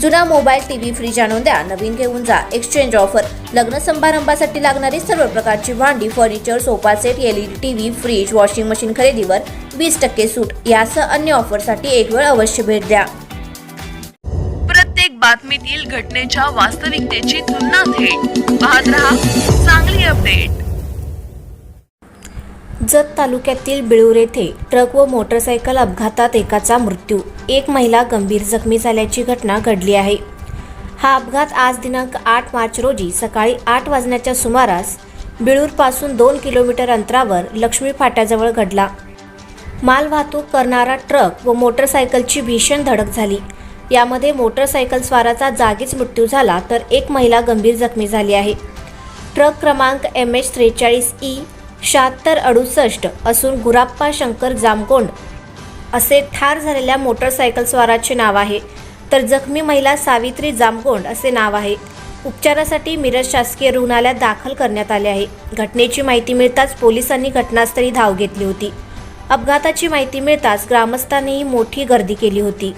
जुना mobile TV fridge आणून द्या. नवीन घेऊन जा. एक्सचेंज ऑफर लग्न समारंभासाठी लागणारी सर्व प्रकारची भांडी furniture sofa set LED TV fridge washing machine खरेदीवर वीस टक्के सूट. यासह अन्य ऑफरसाठी एक वेळ अवश्य भेट द्या. प्रत्येक बातमीतील घटनेच्या वास्तविकतेची तुलना थेट पाहत रहा चांगली अपडेट जत तालुक्यातील बिळूर येथे ट्रक व मोटरसायकल अपघातात एकाचा मृत्यू. एक महिला गंभीर जखमी झाल्याची घटना घडली आहे. हा अपघात आज दिनांक आठ मार्च रोजी सकाळी आठ वाजण्याच्या सुमारास बिळूरपासून दोन किलोमीटर अंतरावर लक्ष्मी फाट्याजवळ घडला. माल वाहतूक करणारा ट्रक व मोटरसायकलची भीषण धडक झाली. यामध्ये मोटरसायकल स्वाराचा जागीच मृत्यू झाला तर एक महिला गंभीर जखमी झाली आहे. ट्रक क्रमांक एम एच त्रेचाळीस ई शहात्तर अडुसष्ट असून गुराप्पा शंकर जामकोंड असे ठार झालेल्या मोटरसायकल स्वाराचे नाव आहे. तर जखमी महिला सावित्री जामकोंड असे नाव आहे. उपचारासाठी मिरज शासकीय रुग्णालयात दाखल करण्यात आले आहे. घटनेची माहिती मिळताच पोलिसांनी घटनास्थळी धाव घेतली होती. अपघाताची माहिती मिळताच ग्रामस्थांनीही मोठी गर्दी केली होती.